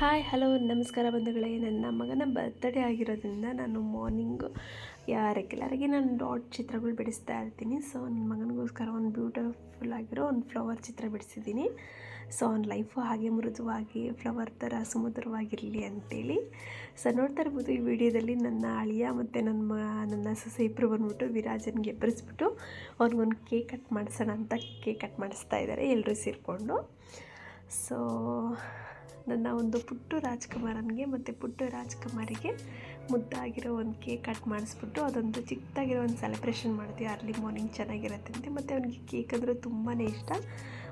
Hi, hello, ನಮಸ್ಕಾರ ಬಂಧುಗಳೇ. ನನ್ನ ಮಗನ ಬರ್ತ್ಡೇ ಆಗಿರೋದ್ರಿಂದ ನಾನು ಮಾರ್ನಿಂಗು ರೆಗ್ಯುಲರಾಗಿ ನಾನು ಡಾಟ್ ಚಿತ್ರಗಳು ಬಿಡಿಸ್ತಾ ಇರ್ತೀನಿ. ಸೊ ನನ್ನ ಮಗನಿಗೋಸ್ಕರ ಒಂದು ಬ್ಯೂಟಿಫುಲ್ ಆಗಿರೋ ಒಂದು ಫ್ಲವರ್ ಚಿತ್ರ ಬಿಡಿಸಿದ್ದೀನಿ. ಸೊ ಅವ್ನ ಲೈಫು ಹಾಗೆ ಮೃದುವಾಗಿ ಫ್ಲವರ್ ಥರ ಸುಮಧುರವಾಗಿರಲಿ ಅಂತೇಳಿ. ಸೊ ನೋಡ್ತಾ ಇರ್ಬೋದು, ಈ ವಿಡಿಯೋದಲ್ಲಿ ನನ್ನ ಅಳಿಯ ಮತ್ತು ನನ್ನ ಮ, ನನ್ನ ಸೊಸೆ ಇಬ್ಬರು ಬಂದ್ಬಿಟ್ಟು ವಿರಾಜನ್ಗೆ ಎಬ್ಬರಿಸ್ಬಿಟ್ಟು ಅವ್ರಿಗೊಂದು ಕೇಕ್ ಕಟ್ ಮಾಡಿಸೋಣ ಅಂತ ಕೇಕ್ ಕಟ್ ಮಾಡಿಸ್ತಾ ಇದ್ದಾರೆ ಎಲ್ಲರೂ ಸೇರಿಕೊಂಡು. ಸೊ ನನ್ನ ಒಂದು ಪುಟ್ಟು ರಾಜ್ಕುಮಾರನಿಗೆ ಮತ್ತು ಪುಟ್ಟು ರಾಜ್ಕುಮಾರಿಗೆ ಮುದ್ದಾಗಿರೋ ಒಂದು ಕೇಕ್ ಕಟ್ ಮಾಡಿಸ್ಬಿಟ್ಟು ಅದೊಂದು ಚಿಕ್ಕದಾಗಿರೋ ಒಂದು ಸೆಲೆಬ್ರೇಷನ್ ಮಾಡ್ತೀವಿ ಅರ್ಲಿ ಮಾರ್ನಿಂಗ್ ಚೆನ್ನಾಗಿರುತ್ತೆ ಅಂತ. ಮತ್ತು ಅವನಿಗೆ ಕೇಕ್ ಅಂದರೆ ತುಂಬಾ ಇಷ್ಟ.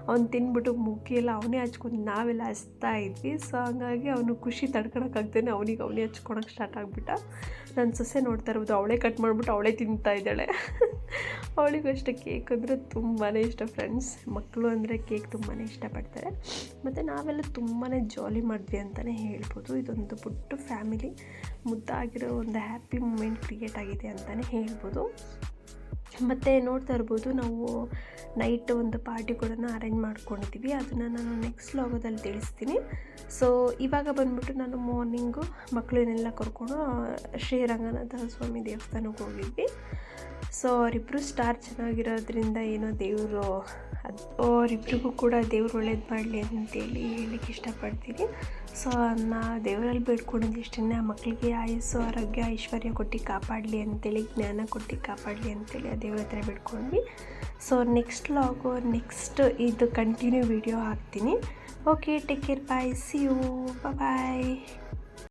ಅವ್ನು ತಿನ್ಬಿಟ್ಟು ಮುಖಿಯೆಲ್ಲ ಅವನೇ ಹಚ್ಕೊಂಡು ನಾವೆಲ್ಲ ಹಚ್ತಾ ಇದ್ವಿ. ಸೊ ಹಂಗಾಗಿ ಅವನು ಖುಷಿ ತಡ್ಕೊಳಕ್ಕಾಗ್ದೇ ಅವನಿಗೆ ಅವನೇ ಹಚ್ಕೊಳಕ್ಕೆ ಸ್ಟಾರ್ಟ್ ಆಗಿಬಿಟ್ಟ. ನನ್ನ ಸೊಸೆ ನೋಡ್ತಾ ಇರ್ಬೋದು, ಅವಳೇ ಕಟ್ ಮಾಡಿಬಿಟ್ಟು ಅವಳೇ ತಿಂತಾ ಇದ್ದಾಳೆ. ಅವಳಿಗೂ ಅಷ್ಟೇ ಕೇಕ್ ಅಂದರೆ ತುಂಬಾ ಇಷ್ಟ ಫ್ರೆಂಡ್ಸ್ ಮಕ್ಕಳು ಅಂದರೆ ಕೇಕ್ ತುಂಬಾ ಇಷ್ಟಪಡ್ತಾರೆ. ಮತ್ತು ನಾವೆಲ್ಲ ತುಂಬಾ ಜಾಲಿ ಮಾಡಿದ್ವಿ ಅಂತಲೇ ಹೇಳ್ಬೋದು. ಇದೊಂದು ಪುಟ್ಟ ಫ್ಯಾಮಿಲಿ ಮುದ್ದಾಗಿರೋ ಒಂದು ಹ್ಯಾಪಿ ಮೂಮೆಂಟ್ ಕ್ರಿಯೇಟ್ ಆಗಿದೆ ಅಂತಲೇ ಹೇಳ್ಬೋದು. ಮತ್ತು ನೋಡ್ತಾ ಇರ್ಬೋದು ನಾವು ನೈಟ್ ಒಂದು ಪಾರ್ಟಿ ಕೂಡ ಅರೇಂಜ್ ಮಾಡ್ಕೊಂಡಿದ್ದೀವಿ. ಅದನ್ನು ನಾನು ನೆಕ್ಸ್ಟ್ ಲಾಗೋದಲ್ಲಿ ತಿಳಿಸ್ತೀನಿ. ಸೊ ಇವಾಗ ಬಂದ್ಬಿಟ್ಟು ನಾನು ಮಾರ್ನಿಂಗು ಮಕ್ಕಳನ್ನೆಲ್ಲ ಕರ್ಕೊಂಡು ಶ್ರೀರಂಗನಾಥ ಸ್ವಾಮಿ ದೇವಸ್ಥಾನಕ್ಕೆ ಹೋಗಿದ್ವಿ. ಸೊ ಅವರಿಬ್ಬರು ಸ್ಟಾರ್ ಚೆನ್ನಾಗಿರೋದ್ರಿಂದ ಏನೋ ದೇವರು, ಅದು ಅವರಿಬ್ರಿಗೂ ಕೂಡ ದೇವ್ರು ಒಳ್ಳೇದು ಮಾಡಲಿ ಅಂತೇಳಿ ಹೇಳಲಿಕ್ಕೆ ಇಷ್ಟಪಡ್ತೀನಿ. ಸೊ ನಾ ದೇವರಲ್ಲಿ ಬೇಡ್ಕೊಂಡಿದ್ದು ಇಷ್ಟೇ ಆ ಮಕ್ಕಳಿಗೆ ಆಯಸ್ಸು, ಆರೋಗ್ಯ, ಐಶ್ವರ್ಯ ಕೊಟ್ಟು ಕಾಪಾಡಲಿ ಅಂತೇಳಿ, ಜ್ಞಾನ ಕೊಟ್ಟು ಕಾಪಾಡಲಿ ಅಂತೇಳಿ ದೇವ್ರ ಹತ್ರ ಬಿಟ್ಕೊಂಡ್ವಿ. ಸೊ ನೆಕ್ಸ್ಟ್ ಲಾಗು ನೆಕ್ಸ್ಟ್ ಇದು ಕಂಟಿನ್ಯೂ ವಿಡಿಯೋ ಹಾಕ್ತೀನಿ. Okay take care bye see you bye